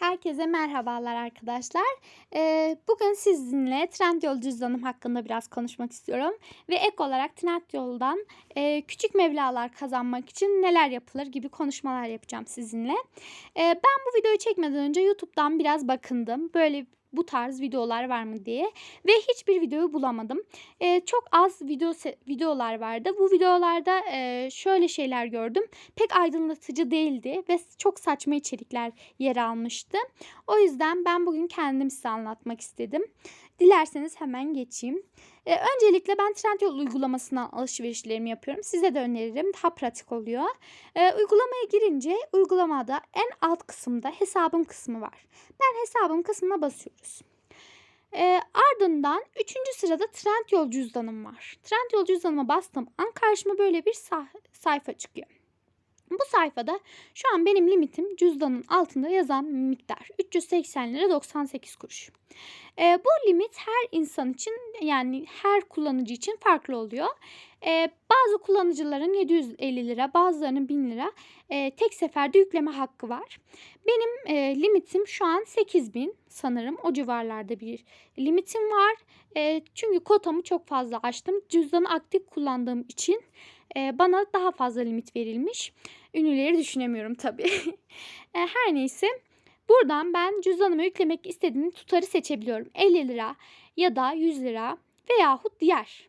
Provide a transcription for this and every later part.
Herkese merhabalar arkadaşlar. Ee, bugün sizinle Trendyol cüzdanım hakkında biraz konuşmak istiyorum. Ve ek olarak Trendyol'dan e, küçük meblalar kazanmak için neler yapılır gibi konuşmalar yapacağım sizinle. Ee, ben bu videoyu çekmeden önce YouTube'dan biraz bakındım. Böyle bu tarz videolar var mı diye ve hiçbir videoyu bulamadım. Ee, çok az video videolar vardı. Bu videolarda e, şöyle şeyler gördüm. Pek aydınlatıcı değildi ve çok saçma içerikler yer almıştı. O yüzden ben bugün kendim size anlatmak istedim. Dilerseniz hemen geçeyim. Ee, öncelikle ben Trendyol uygulamasından alışverişlerimi yapıyorum. Size de öneririm. Daha pratik oluyor. Ee, uygulamaya girince uygulamada en alt kısımda hesabım kısmı var. Ben hesabım kısmına basıyoruz. E, ardından 3. sırada Trendyol cüzdanım var. Trendyol cüzdanıma bastım an karşıma böyle bir sayfa çıkıyor. Bu sayfada şu an benim limitim cüzdanın altında yazan miktar 380 lira 98 kuruş. E, bu limit her insan için yani her kullanıcı için farklı oluyor. E, bazı kullanıcıların 750 lira bazılarının 1000 lira e, tek seferde yükleme hakkı var. Benim e, limitim şu an 8000 sanırım o civarlarda bir limitim var. E, çünkü kotamı çok fazla açtım. Cüzdanı aktif kullandığım için e, bana daha fazla limit verilmiş. Ünlüleri düşünemiyorum tabii. e, her neyse. Buradan ben cüzdanıma yüklemek istediğim tutarı seçebiliyorum. 50 lira ya da 100 lira veyahut diğer.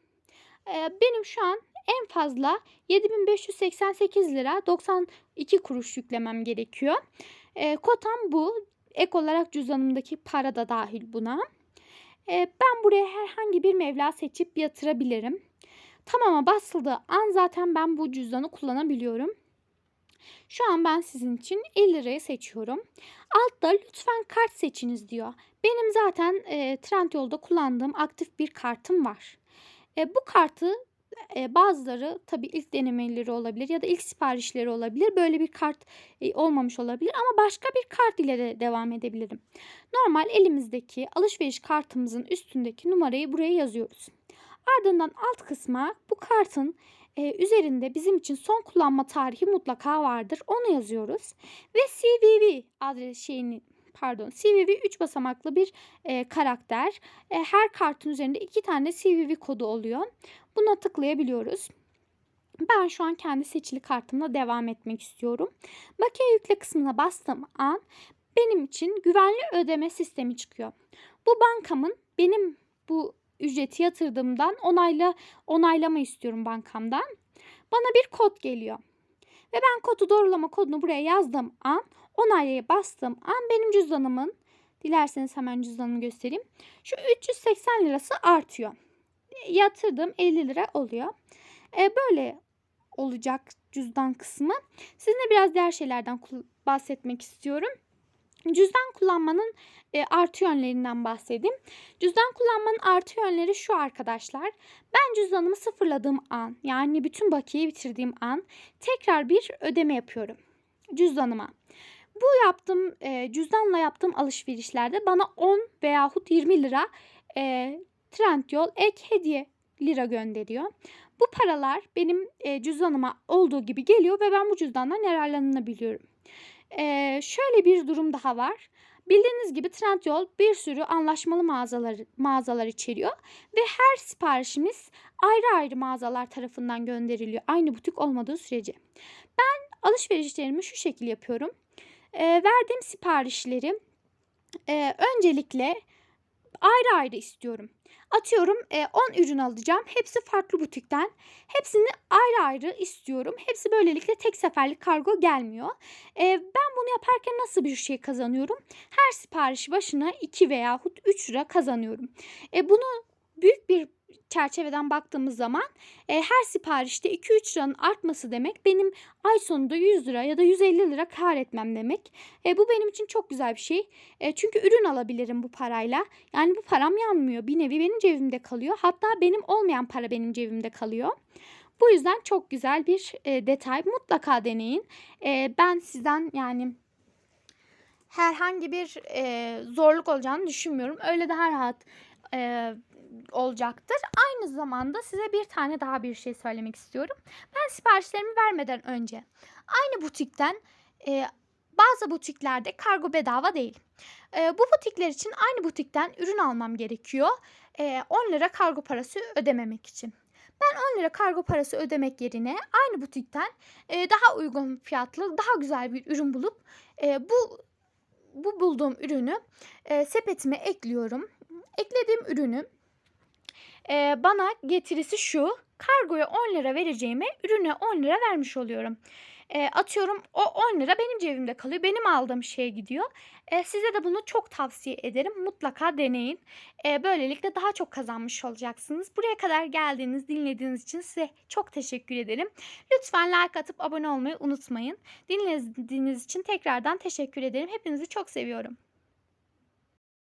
Ee, benim şu an en fazla 7588 lira 92 kuruş yüklemem gerekiyor. Ee, kotam bu. Ek olarak cüzdanımdaki para da dahil buna. Ee, ben buraya herhangi bir mevla seçip yatırabilirim. Tamama basıldığı an zaten ben bu cüzdanı kullanabiliyorum. Şu an ben sizin için 50 lirayı seçiyorum. Altta lütfen kart seçiniz diyor. Benim zaten e, Trendyol'da kullandığım aktif bir kartım var. E, bu kartı e, bazıları tabii ilk denemeleri olabilir ya da ilk siparişleri olabilir. Böyle bir kart e, olmamış olabilir ama başka bir kart ile de devam edebilirim. Normal elimizdeki alışveriş kartımızın üstündeki numarayı buraya yazıyoruz. Ardından alt kısma bu kartın e, üzerinde bizim için son kullanma tarihi mutlaka vardır. Onu yazıyoruz. Ve CVV adres şeyini pardon CVV 3 basamaklı bir e, karakter. E, her kartın üzerinde 2 tane CVV kodu oluyor. Buna tıklayabiliyoruz. Ben şu an kendi seçili kartımla devam etmek istiyorum. Bakiye yükle kısmına bastığım an benim için güvenli ödeme sistemi çıkıyor. Bu bankamın benim bu ücreti yatırdığımdan onayla onaylama istiyorum bankamdan. Bana bir kod geliyor. Ve ben kodu doğrulama kodunu buraya yazdığım an onaylaya bastığım an benim cüzdanımın dilerseniz hemen cüzdanımı göstereyim. Şu 380 lirası artıyor. Yatırdığım 50 lira oluyor. E, böyle olacak cüzdan kısmı. Sizinle biraz diğer şeylerden bahsetmek istiyorum. Cüzdan kullanmanın e, artı yönlerinden bahsedeyim. Cüzdan kullanmanın artı yönleri şu arkadaşlar. Ben cüzdanımı sıfırladığım an yani bütün bakiyeyi bitirdiğim an tekrar bir ödeme yapıyorum cüzdanıma. Bu yaptığım e, cüzdanla yaptığım alışverişlerde bana 10 veyahut 20 lira e, Trendyol ek hediye lira gönderiyor. Bu paralar benim e, cüzdanıma olduğu gibi geliyor ve ben bu cüzdandan yararlanabiliyorum. Ee, şöyle bir durum daha var. Bildiğiniz gibi Trendyol bir sürü anlaşmalı mağazalar, mağazalar içeriyor ve her siparişimiz ayrı ayrı mağazalar tarafından gönderiliyor. Aynı butik olmadığı sürece. Ben alışverişlerimi şu şekilde yapıyorum. E, verdiğim siparişleri e, öncelikle ayrı ayrı istiyorum. Atıyorum 10 e, ürün alacağım. Hepsi farklı butikten. Hepsini ayrı ayrı istiyorum. Hepsi böylelikle tek seferlik kargo gelmiyor. E, ben bunu yaparken nasıl bir şey kazanıyorum? Her sipariş başına 2 veyahut 3 lira kazanıyorum. E, bunu büyük bir çerçeveden baktığımız zaman e, her siparişte 2-3 liranın artması demek benim ay sonunda 100 lira ya da 150 lira kar etmem demek. E, bu benim için çok güzel bir şey. E, çünkü ürün alabilirim bu parayla. Yani bu param yanmıyor. Bir nevi benim cebimde kalıyor. Hatta benim olmayan para benim cebimde kalıyor. Bu yüzden çok güzel bir e, detay. Mutlaka deneyin. E, ben sizden yani herhangi bir e, zorluk olacağını düşünmüyorum. Öyle daha rahat e, olacaktır. Aynı zamanda size bir tane daha bir şey söylemek istiyorum. Ben siparişlerimi vermeden önce aynı butikten e, bazı butiklerde kargo bedava değil. Eee, bu butikler için aynı butikten ürün almam gerekiyor, eee, 10 lira kargo parası ödememek için. Ben 10 lira kargo parası ödemek yerine aynı butikten, eee, daha uygun fiyatlı, daha güzel bir ürün bulup, eee, bu bu bulduğum ürünü, eee, sepetime ekliyorum. Eklediğim ürünü, eee, bana getirisi şu, kargoya 10 lira vereceğime ürüne 10 lira vermiş oluyorum. Eee, atıyorum o 10 lira benim cebimde kalıyor. Benim aldığım şeye gidiyor. Eee, size de bunu çok tavsiye ederim. Mutlaka deneyin. Eee, böylelikle daha çok kazanmış olacaksınız. Buraya kadar geldiğiniz, dinlediğiniz için size çok teşekkür ederim. Lütfen like atıp abone olmayı unutmayın. Dinlediğiniz için tekrardan teşekkür ederim. Hepinizi çok seviyorum.